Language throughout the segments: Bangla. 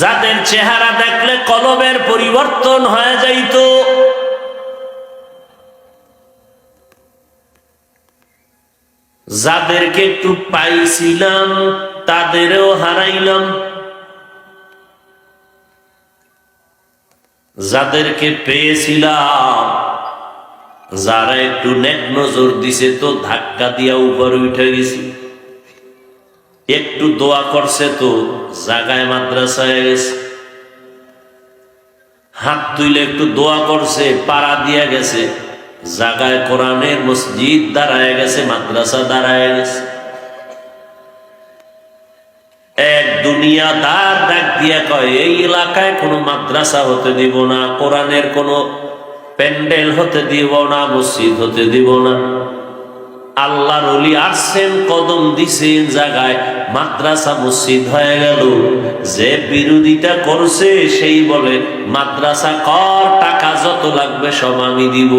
যাদের চেহারা দেখলে কলমের পরিবর্তন হয়ে যাইত। যাদেরকে একটু পাইছিলাম, তাদেরও হারাইলাম। যাদেরকে পেয়েছিলাম, যারা একটু নেক নজর দিছে তো ধাক্কা দিয়া উপরে উঠে গেছি। একটু দোয়া করছে তো জাগায় মাদ্রাসায় গেছে। হাত তুইলে একটু দোয়া করছে, পাড়া দিয়া গেছে। জাগায় কোরআনের মসজিদ দাঁড়ায় গেছে, মাদ্রাসা দাঁড়ায় গেছে। এক দুনিয়া তার ডাক দিয়া কয়, এই এলাকায় কোনো মাদ্রাসা হতে দিব না, কোরআনের কোনো প্যান্ডেল হতে দিব না, মসজিদ হতে দিব না। আল্লাহর আসছেন কদম দিছেন জায়গায় মাদ্রাসা মসজিদ হয়ে গেল। যে বিরোধিতা করছে, সেই বলে, মাদ্রাসা কর, টাকা যত লাগবে সব আমি দিব।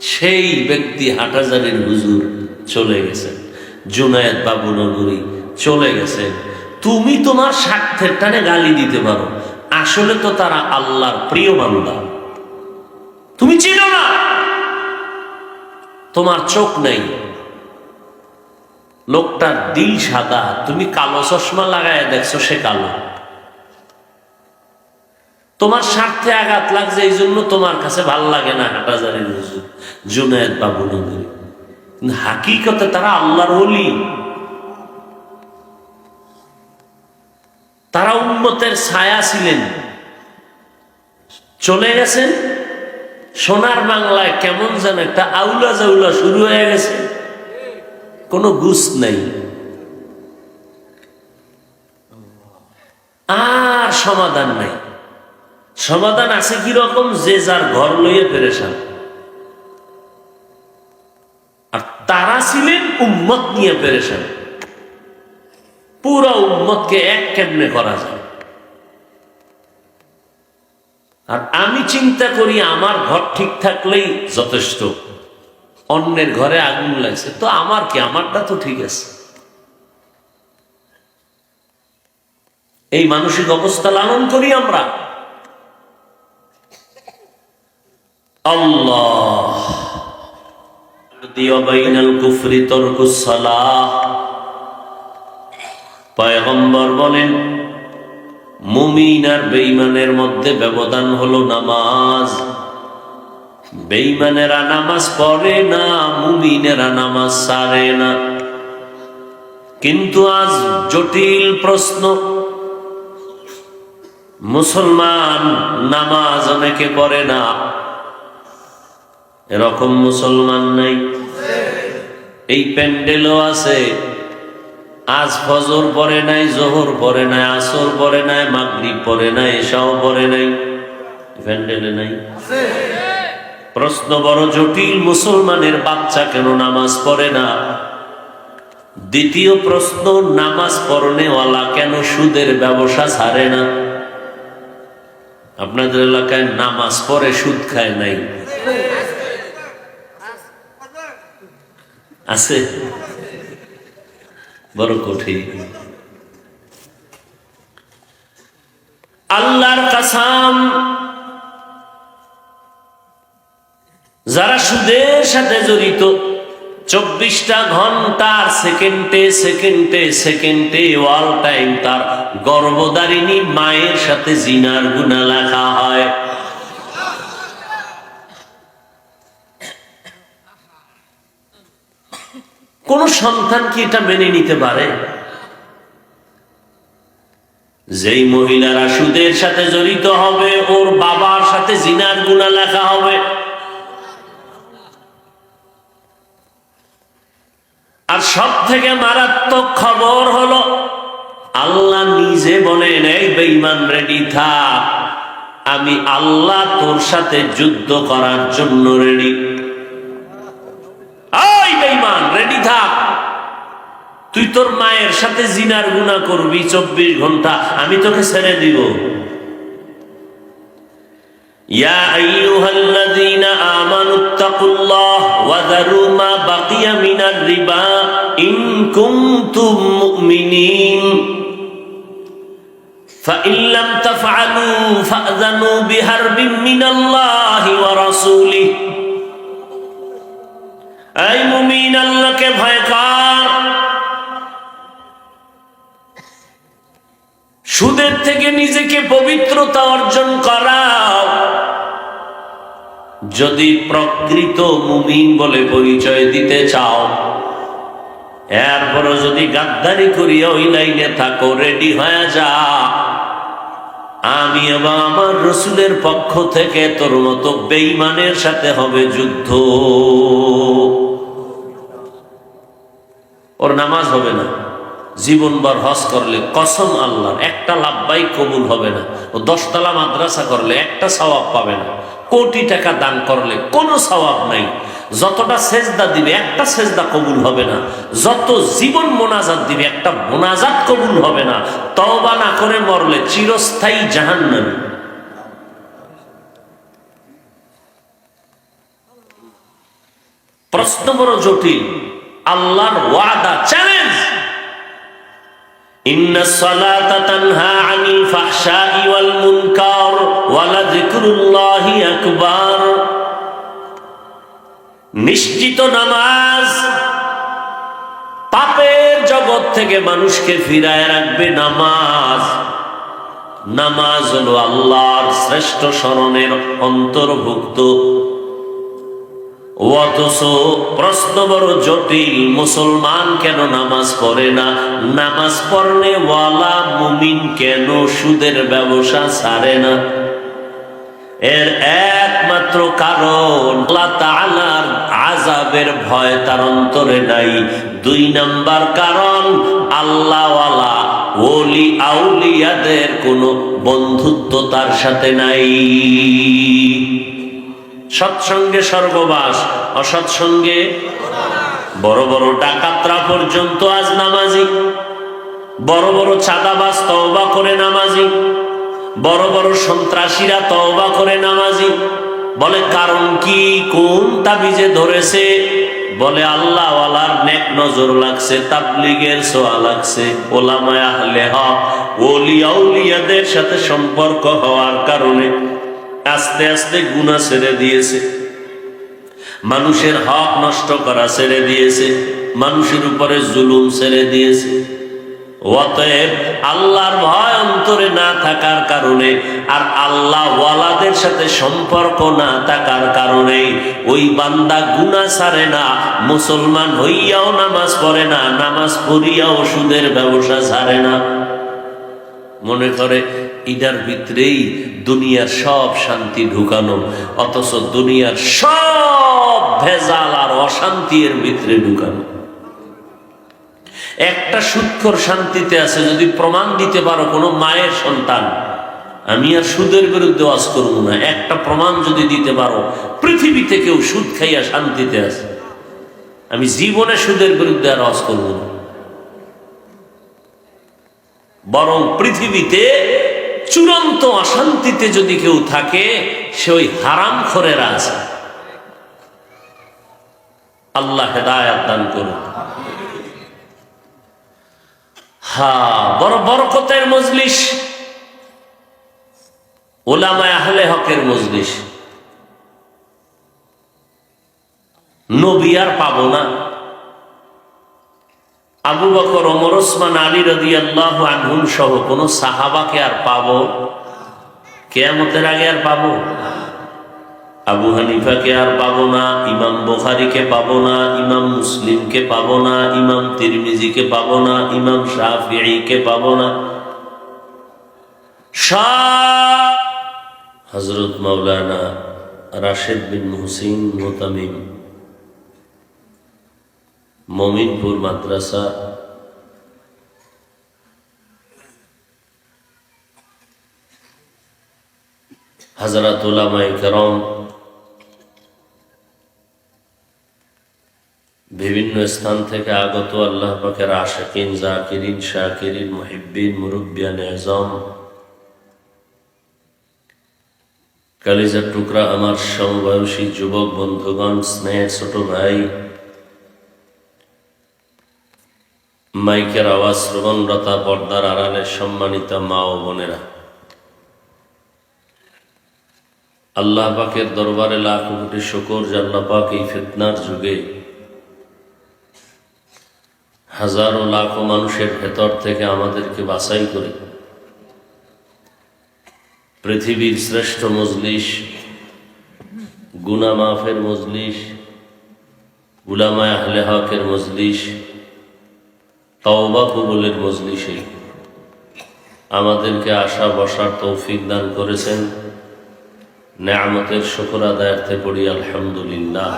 সেই ব্যক্তি হাটাজারির হুজুর চলে গেছেন জুনায়েদ বাবু নগরী চলে গেছেন তুমি তোমার স্বার্থের টানে গালি দিতে পারো। আসলে তো তারা আল্লাহর প্রিয় বান্দা। তুমি চিনো না। তোমার চোখ নেই। লোকটার দিল সাদা, তুমি কালো চশমা লাগায় দেখছ সে কালো। তোমার স্বার্থে আঘাত লাগছে এই জন্য তোমার কাছে ভালো লাগে না হাটাজারের হুজুর জুনায়দ বাবু নগরী। হাকিকতে তারা আল্লাহর হলি তারা উন্মতের ছায়া ছিলেন। চলে গেছেন, সোনার বাংলায় কেমন যেন একটা আউলা জাউলা শুরু হয়ে গেছে। কোনো গুস নেই। আর সমাধান নাই। সমাধান আছে কি রকম যে যার ঘর লইয়ে পেরেশান। আর তারা ছিলেন উম্মত নিয়ে পেরেশান। পুরো উম্মতকে এক কেমনে করা যায়? আর আমি চিন্তা করি আমার ঘর ঠিক থাকলেই যথেষ্ট। অন্যের ঘরে আগুন লাগছে। তো আমার কি? আমারটা তো ঠিক আছে। এই মানসিক অবস্থা লালন করি আমরা। বলেন মধ্যে ব্যবধান হলো নামাজ। বেঈমানেরা নামাজ পড়ে না, মুমিনেরা নামাজ সারে না। কিন্তু আজ জটিল প্রশ্ন। মুসলমান নামাজ অনেকে পড়ে না। এরকম মুসলমান নাই। এই প্যান্ডেলও আছে। আজ ফজর পরে নাই, জোহর পরে নাই, আসর পরে নাই, মাগরিব পরে নাই এসাও পরে নাই। প্যান্ডেলে নাই। প্রশ্ন বড় জটিল, মুসলমানের বাচ্চা কেন নামাজ পড়ে না? দ্বিতীয় প্রশ্ন, নামাজ পড়নেওয়ালা কেন সুদের ব্যবসা ছাড়ে না? আপনাদের এলাকায় নামাজ পড়ে, সুদ খায় নাই? আছে? বড় কঠিন। আল্লাহর কাসাম যারা সুদের সাথে জড়িত, চব্বিশটা ঘণ্টার সেকেন্ডে সেকেন্ডে সেকেন্ডে ওয়াল টাইম তার গর্ভদারিণী মায়ের সাথে জিনার গুণা লেখা হয়। কোন সন্তান কি এটা মেনে নিতে পারে? যেই মহিলারা সুদের সাথে জড়িত হবে, ওর বাবার সাথে জিনার গুণা লেখা হবে। আর সব থেকে মারাত্মক খবর হলো, আল্লাহ নিজে বলেন, এই বেঈমান রেডি থাক। আমি আল্লাহ তোর সাথে যুদ্ধ করার জন্য রেডি রেডি থাক। তুই তোর মায়ের সাথে জিনার গুণা করবি চব্বিশ ঘণ্টা। আমি তোকে ছেড়ে দিব। يا أيها الذين آمنوا اتقوا الله وذروا ما بقي من الربا إن كنتم مؤمنين فإن لم تفعلوا فأذنوا بحرب من الله ورسوله أي মুমিন আল্লাহকে ভয় কর সুদের থেকে নিজেকে পবিত্রতা অর্জন করাও যদি প্রকৃত মুমিন বলে পরিচয় দিতে চাও, এরপরও যদি গাদ্দারি করিয়া ওই লাইনে থাকো রেডি হয়ে যা। আমি এবং আমার রসুলের পক্ষ থেকে তোর মতো বেইমানের সাথে হবে যুদ্ধ। ওর নামাজ হবে না। জীবনভর হজ করলে কসম আল্লাহর, একটা লাভবাই কবুল হবে না। ও দশতলা মাদ্রাসা করলে একটা সওয়াব পাবে না। কোটি টাকা দান করলে কোনো স্বভাব নাই। যতটা সেজদা দিবে, একটা সেজদা কবুল হবে না। যত জীবন মোনাজাত দিবে, একটা মোনাজাত কবুল হবে না। তবা না করে মরলে চিরস্থায়ী জাহান্নামী। প্রশ্ন বড় জটিল। আল্লাহর ওয়াদা চ্যালেঞ্জ ইন্না সালাতা তানহা আনিল ফাহশাই ওয়াল মুনকার। আকবার। নিশ্চিত নামাজ পাপের জগৎ থেকে মানুষকে ফিরায় রাখবে নামাজ। নামাজ হলো আল্লাহর শ্রেষ্ঠ স্মরণের অন্তর্ভুক্ত। অথচ প্রশ্ন বড় জটিল, মুসলমান কেন নামাজ পড়ে না? নামাজ পড়লে ওয়ালা মুমিন কেন সুদের ব্যবসা ছাড়ে না? এর একমাত্র কারণ, আল্লাহ তাআলার আজাবের ভয় তার অন্তরে নাই। দুই নাম্বার কারণ, আল্লাহওয়ালা ওলি আউলিয়াদের কোনো বন্ধুত্ব তার সাথে নাই। সৎসঙ্গে স্বর্গবাস, অসৎসঙ্গে বড় বড় ডাকাতরা পর্যন্ত আজ নামাজি। বড় বড় চাঁদাবাজ, তওবা করে নামাজি। বড় বড় সন্ত্রাসীরা তওবা করে নামাজি। বলে, কারণ কি? কোন তাবিজে ধরেছে? বলে আল্লাহ ওয়ালার নেক নজর লাগছে, তাবলিগের সোয়া লাগছে। ওলামায় আহলে হক ওলিয়া সাথে সম্পর্ক হওয়ার কারণে আস্তে আস্তে গুণা ছেড়ে দিয়েছে। মানুষের হক নষ্ট করা ছেড়ে দিয়েছে। মানুষের উপরে জুলুম ছেড়ে দিয়েছে। অতএব আল্লাহর ভয় অন্তরে না থাকার কারণে আর আল্লাহ ওয়ালাদের সাথে সম্পর্ক না থাকার কারণে ওই বান্দা গুণা ছাড়ে না, মুসলমান হইয়াও নামাজ পড়ে না, নামাজ পড়িয়াও সুদের ব্যবসা ছাড়ে না। মনে করে ইদার ভিতরেই দুনিয়ার সব শান্তি ঢুকানো, অথচ দুনিয়ার সব ভেজাল আর অশান্তি এর ভিতরে ঢুকানো। একটা সুৎখর শান্তিতে আছে, যদি প্রমাণ দিতে পারো কোনো মায়ের সন্তান, আমি আর সুদের বিরুদ্ধে ওয়াজ করব না। একটা প্রমাণ যদি দিতে পারো পৃথিবীতে কেউ সুদ খাইয়া শান্তিতে আছে। আমি জীবনে সুদের বিরুদ্ধে আর ওয়াজ করব না। বরং পৃথিবীতে চূড়ান্ত অশান্তিতে যদি কেউ থাকে, সে ওই হারাম খরেরা আছে। আল্লাহ হেদায়াত দান করুন হা, বড় বরকতের মজলিস। ওলামায় আহলে হকের মজলিস। নবী আর পাবো না। আবু বকর, ওমর, ওসমান, আলী রদি আল্লাহ আনহুম সহ কোন সাহাবাকে আর পাবো? কেয়ামতের আগে আর পাবো? আবু হানিফাকে আর পাবো না, ইমাম বোখারিকে পাবো না, ইমাম মুসলিমকে পাবো না, ইমাম তিরমিজিকে পাবো না, ইমাম শাহিকে পাবো না। হজরত মৌলানা রাশেদ বিন হুসিন মোতামিম, মমিনপুর মাদ্রাসা হাজরাত কেরম স্থান থেকে আগত আল্লাহ পাকের আশাকিন, জাকিরিন, শাকিরিন, মুহিব্বিন মুরব্বিয়ান এজম কালিজার টুকরা আমার সমবয়সী যুবক, বন্ধুগণ স্নেহের ছোট ভাই। মাইকের আওয়াজ শ্রবণরতা পর্দার আড়ালে সম্মানিত মা ও বোনেরা। আল্লাহ পাকের দরবারে লাখ কোটি শকর জাল্লা পাক এই ফিতনার যুগে হাজারো লাখো মানুষের ভেতর থেকে আমাদেরকে বাছাই করে। পৃথিবীর শ্রেষ্ঠ মজলিস গুনা মাফের মজলিস, উলামায় আহলে হকের মজলিস, তওবা কবুলের মজলিসে আমাদেরকে আশা বসার তৌফিক দান করেছেন। নেয়ামতের শুকর আদায়ার্থে পড়ি, আলহামদুলিল্লাহ।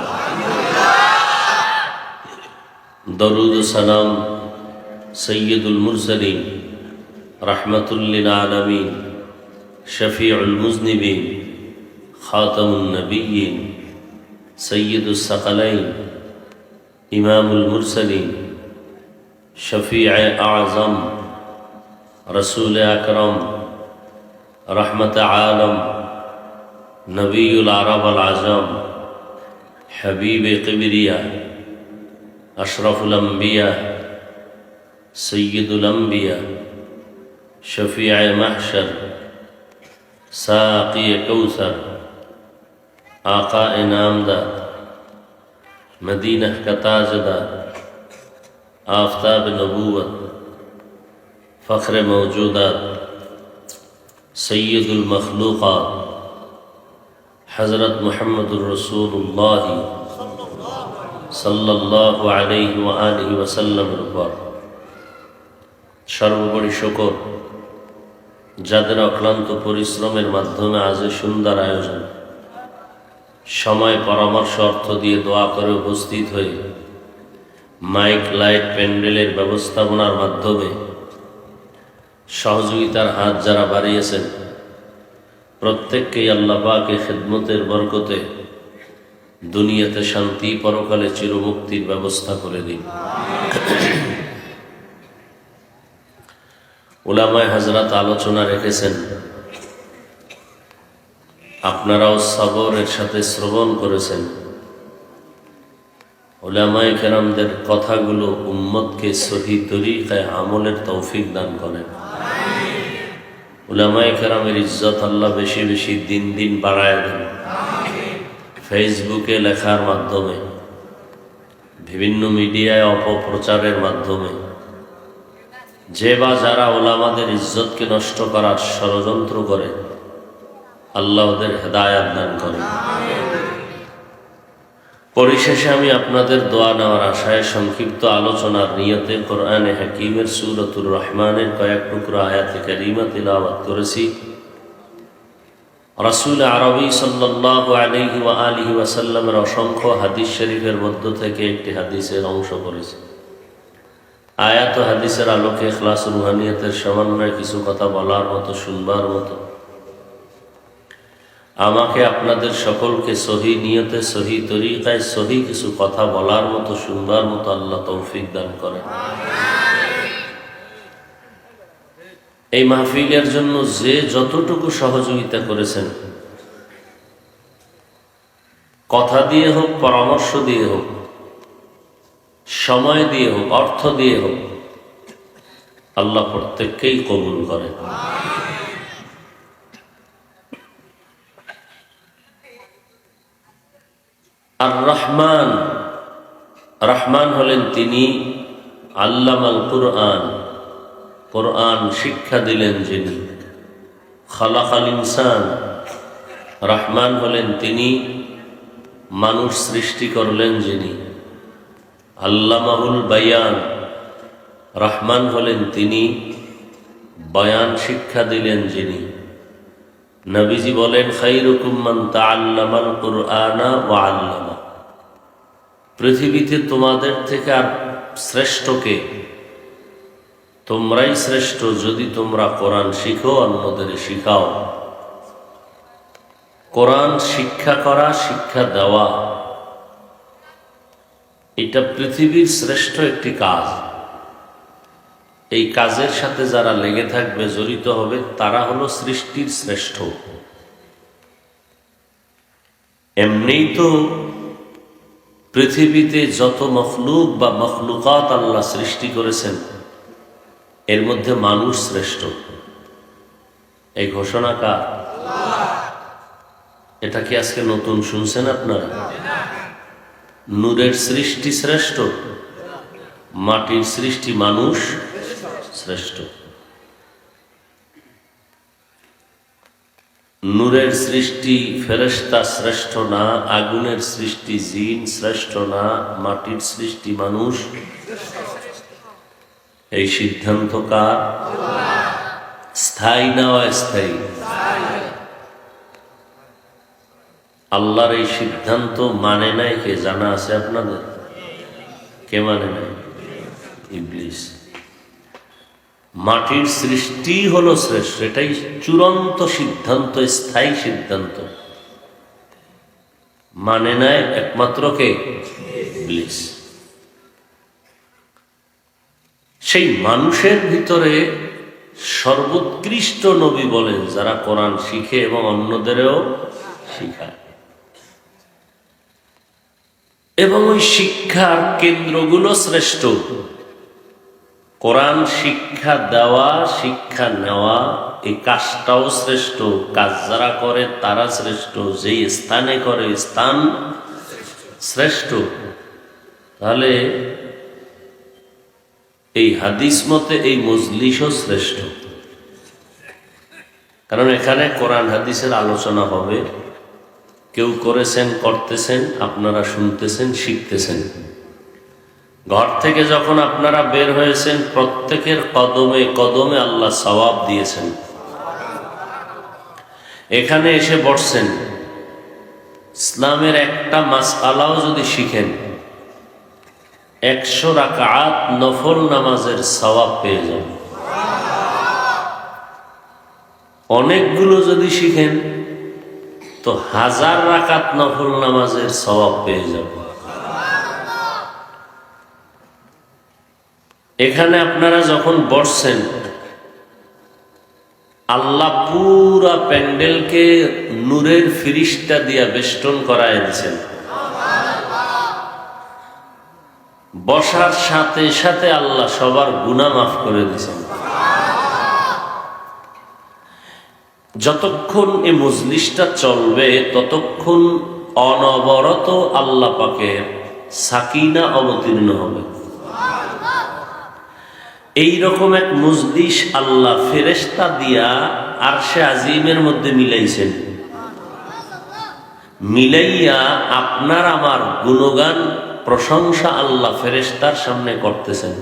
দরুদ সালাম সৈয়দুল মুরসলিম রহমতুল্লিন আলমিন শফিউল মুজনিবিন খাতামুন্নবীন সৈয়দুল সকলাইন ইমামুল মুরসলিন শফি আজম রসুল আকরম رحمت عالم نبی العرب العظم حبیب قبریہ أشرف الأنبياء سيد الأنبياء شفيع محشر ساقي كوثر آقاء انعام مدينة مدینہ آفتاب نبوت فخر موجودات سيد المخلوقات حضرت محمد الرسول اللہ সাল্লাহ আলাইহি ওয়া আলিহি ওয়াসাল্লামের উপর সর্বোপরি শকর, যাদের অক্লান্ত পরিশ্রমের মাধ্যমে আজ সুন্দর আয়োজন। সময় পরামর্শ অর্থ দিয়ে দোয়া করে উপস্থিত হয়ে মাইক, লাইট, প্যান্ডেলের ব্যবস্থাপনার মাধ্যমে সহযোগিতার হাত যারা বাড়িয়েছেন, প্রত্যেককেই আল্লাহ পাকে খেদমতের বরকতে দুনিয়াতে শান্তি, পরকালে চিরমুক্তির ব্যবস্থা করে দিন। ওলামায় হাজরাত আলোচনা রেখেছেন। আপনারাও সবরের সাথে শ্রবণ করেছেন। ওলামায় কেরামদের কথাগুলো উম্মতকে সহি তরিকায় আমলের তৌফিক দান করেন। ওলামায় কেরামের ইজ্জত আল্লাহ বেশি বেশি দিন দিন বাড়ায় দেন। ফেসবুকে লেখার মাধ্যমে, বিভিন্ন মিডিয়ায় অপপ্রচারের মাধ্যমে, যে বা যারা ওলামাদের ইজ্জতকে নষ্ট করার ষড়যন্ত্র করে, আল্লাহ ওদের হেদায়াত দান করে। পরিশেষে আমি আপনাদের দোয়া নেওয়ার আশায় সংক্ষিপ্ত আলোচনার নিয়তে কোরআনে হাকিমের সুরতুর রহমানের কয়েক টুকরো আয়াতে কারিমা তিলাওয়াত করেছি। রাসুল আরবি ওয়া আলিহি ওয়াসাল্লামের অসংখ্য হাদিস শরীফের মধ্য থেকে একটি হাদিসের অংশ করেছে আয়াত হাদিসের আলোকে খ্লাস রুহানিয়তের সমন্বয়ে কিছু কথা বলার মতো, শুনবার মতো। আমাকে আপনাদের সকলকে সহি নিয়তে, সহি তরিকায় সহি কিছু কথা বলার মতো, শুনবার মতো আল্লাহ তৌফিক দান করেন। এই মাহফিলের জন্য যে যতটুকু সহযোগিতা করেছেন, কথা দিয়ে হোক, পরামর্শ দিয়ে হোক, সময় দিয়ে হোক, অর্থ দিয়ে হোক, আল্লাহ প্রত্যেককেই কবুল করেন। আর রহমান রহমান হলেন তিনি আল্লামাল কুরআন। কোরআন শিক্ষা দিলেন যিনি। খালাকাল ইনসান। রহমান হলেন তিনি মানুষ সৃষ্টি করলেন যিনি। আল্লামাহুল বায়ান। রহমান হলেন তিনি বয়ান শিক্ষা দিলেন যিনি। নবীজি বলেন খাইরুকুম্মান তাআল্লামাল কুরআনা ওয়া আল্লামা। পৃথিবীতে তোমাদের থেকে আর শ্রেষ্ঠকে তোমরাই শ্রেষ্ঠ যদি তোমরা কোরআন শিখো, অন্যদের শিখাও। কোরআন শিক্ষা করা, শিক্ষা দেওয়া, এটা পৃথিবীর শ্রেষ্ঠ একটি কাজ। এই কাজের সাথে যারা লেগে থাকবে, জড়িত হবে, তারা হলো সৃষ্টির শ্রেষ্ঠ। এমনিই তো পৃথিবীতে যত মখলুক বা মখলুকাত আল্লাহ সৃষ্টি করেছেন এর মধ্যে মানুষ শ্রেষ্ঠ। এই ঘোষণা কার? এটা কি আজকে নতুন শুনছেন আপনারা? নূরের সৃষ্টি শ্রেষ্ঠ, মাটির সৃষ্টি মানুষ শ্রেষ্ঠ। নূরের সৃষ্টি ফেরেস্তা শ্রেষ্ঠ না, আগুনের সৃষ্টি জিন শ্রেষ্ঠ না, মাটির সৃষ্টি মানুষ এই সিদ্ধান্ত কার? স্থায়ী না অস্থায়ী? আল্লাহর এই সিদ্ধান্ত মানে নাই কে? জানা আছে আপনাদের? কে মানে নাই? ইবলিস। মাটির সৃষ্টি হলো শ্রেষ্ঠ, এটাই চূড়ান্ত সিদ্ধান্ত, স্থায়ী সিদ্ধান্ত। মানে নাই একমাত্র কে? ইবলিস। সেই মানুষের ভিতরে সর্বোৎকৃষ্ট নবী বলেন, যারা কোরআন শিখে এবং অন্যদেরও শিখায়। এবং ওই শিক্ষার কেন্দ্রগুলো শ্রেষ্ঠ। কোরআন শিক্ষা দেওয়া, শিক্ষা নেওয়া, এই কাজটাও শ্রেষ্ঠ। কাজ যারা করে, তারা শ্রেষ্ঠ। যেই স্থানে করে, স্থান শ্রেষ্ঠ। তাহলে এই হাদিস মতে এই মজলিসও শ্রেষ্ঠ। কারণ এখানে কোরআন হাদিসের আলোচনা হবে। কেউ করেছেন, করতেছেন, আপনারা শুনতেছেন, শিখতেছেন। ঘর থেকে যখন আপনারা বের হয়েছেন, প্রত্যেকের কদমে কদমে আল্লাহ সওয়াব দিয়েছেন। এখানে এসে বসছেন। ইসলামের একটা মাস আলাও যদি শিখেন একশো রাকাত নফল নামাজের সওয়াব পেয়ে যাবেন অনেকগুলো যদি শিখেন, তো হাজার রাকাত নফল নামাজের সওয়াব পেয়ে যাবেন। এখানে আপনারা যখন বসছেন, আল্লাহ পুরা প্যান্ডেলকে নূরের ফিরিস্তা দিয়া বেষ্টন করায় দিয়েছেন বসার সাথে সাথে আল্লাহ সবার গুণা মাফ করে দিয়েছেন। যতক্ষণ এই মজলিসটা চলবে, ততক্ষণ অনবরত আল্লাহ সাকিনা অবতীর্ণ হবে। এই রকম এক মজলিস আল্লাহ ফেরেস্তা দিয়া আর সে আজিমের মধ্যে মিলাইছেন। মিলাইয়া আপনার আমার গুণগান প্রশংসা আল্লাহ ফেরেস্তার সামনে করতেছেন।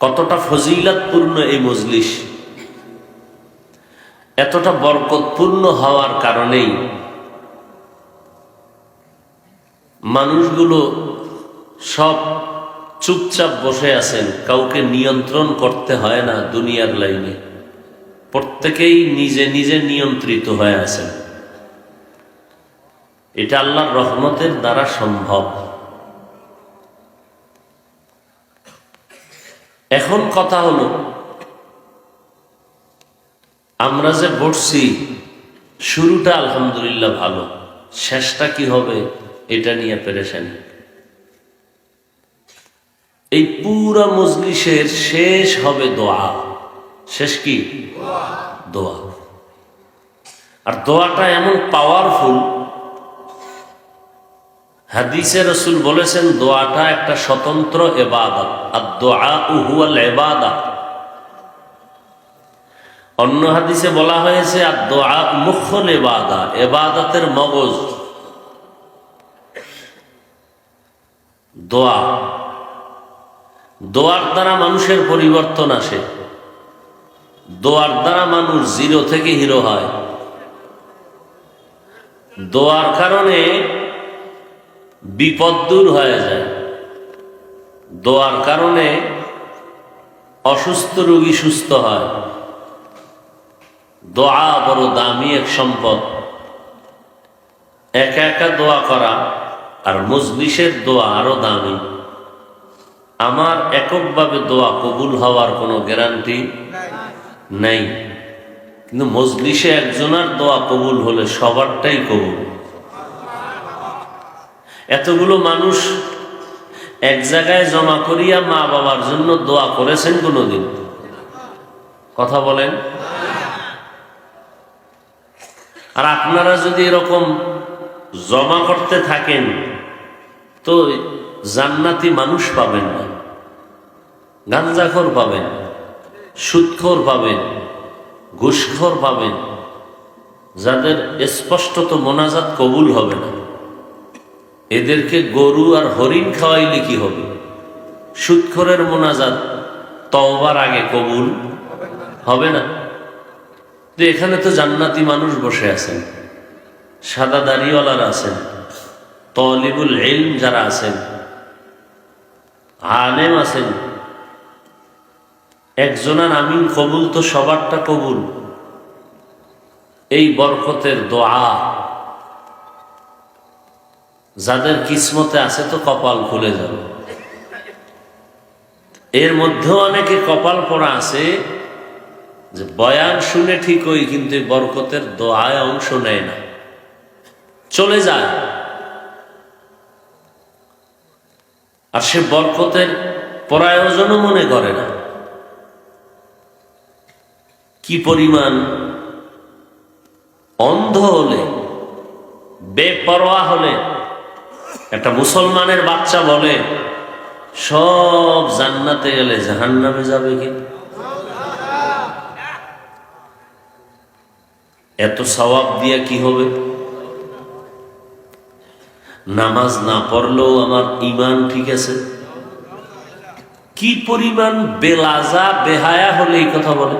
কতটা ফজিলাতপূর্ণ এই মজলিস। এতটা বরকতপূর্ণ হওয়ার কারণেই মানুষগুলো সব চুপচাপ বসে আছেন, কাউকে নিয়ন্ত্রণ করতে হয় না দুনিয়ার লাইনে। প্রত্যেকেই নিজে নিজে নিয়ন্ত্রিত হয়ে আছেন। এটা আল্লাহর রহমতের দ্বারা সম্ভব। এখন কথা হলো, আমরা যে বসছি, শুরুটা আলহামদুলিল্লাহ ভালো, শেষটা কি হবে এটা নিয়ে পেরেছেন এই পুরা মজলিসের শেষ হবে দোয়া। শেষ কি? দোয়া। আর দোয়াটা এমন পাওয়ারফুল হাদিসে রসুল বলেছেন, দোয়াটা একটা স্বতন্ত্র এবাদত আর দোয়া উহুয়াল এবাদত অন্য হাদিসে বলা হয়েছে আর দোয়া মুখল এবাদা এবাদতের মগজ। দোয়া। দোয়ার দ্বারা মানুষের পরিবর্তন আসে। দোয়ার দ্বারা মানুষ জিরো থেকে হিরো হয়। দোয়ার কারণে বিপদ দূর হয়ে যায়। দোয়ার কারণে অসুস্থ রোগী সুস্থ হয়। দোয়া বড় দামি এক সম্পদ। একা একা দোয়া করা আর মজলিসের দোয়া আরও দামি। আমার এককভাবে দোয়া কবুল হওয়ার কোনো গ্যারান্টি নেই। কিন্তু মজলিসে একজনের দোয়া কবুল হলে সবারটাই কবুল। এতগুলো মানুষ এক জায়গায় জমা করিয়া মা বাবার জন্য দোয়া করেছেন কোনোদিন? কথা বলেন। আর আপনারা যদি এরকম জমা করতে থাকেন, তো জান্নাতি মানুষ পাবেন না। গাঞ্জাখর পাবেন, সুদখোর পাবেন, ঘুষখোর পাবেন। যাদের স্পষ্টত মোনাজাত কবুল হবে না। এদেরকে গরু আর হরিণ খাওয়াইলে কি হবে? সুদখোরের মোনাজাত তওবার আগে কবুল হবে না? তো এখানে তো জান্নাতি মানুষ বসে আছেন, সাদা দাড়িওয়ালারা আছেন তলিবুল ইলম যারা আছেন, আলেম আছেন। একজনার আমিন কবুল তো সবারটা কবুল। এই বরকতের দোয়া যাদের কিসমতে আছে তো কপাল খুলে যাবে। এর মধ্যেও অনেকে কপাল পড়া আছে যে বয়ান শুনে ঠিক ওই কিন্তু বরকতের দোয়ায় অংশ নেয় না। চলে যায়। আর সে বরকতের প্রয়োজনও মনে করে না। কি পরিমাণ অন্ধ হলে, বেপরোয়া হলে একটা মুসলমানের বাচ্চা বলে, সব জান্নাতে গেলে জাহান্নামে যাবে কি? এত সওয়াব দিয়া কি হবে? নামাজ না পড়লেও আমার ইমান ঠিক আছে? কি পরিমাণ বেলাজা, বেহায়া হলে এই কথা বলে?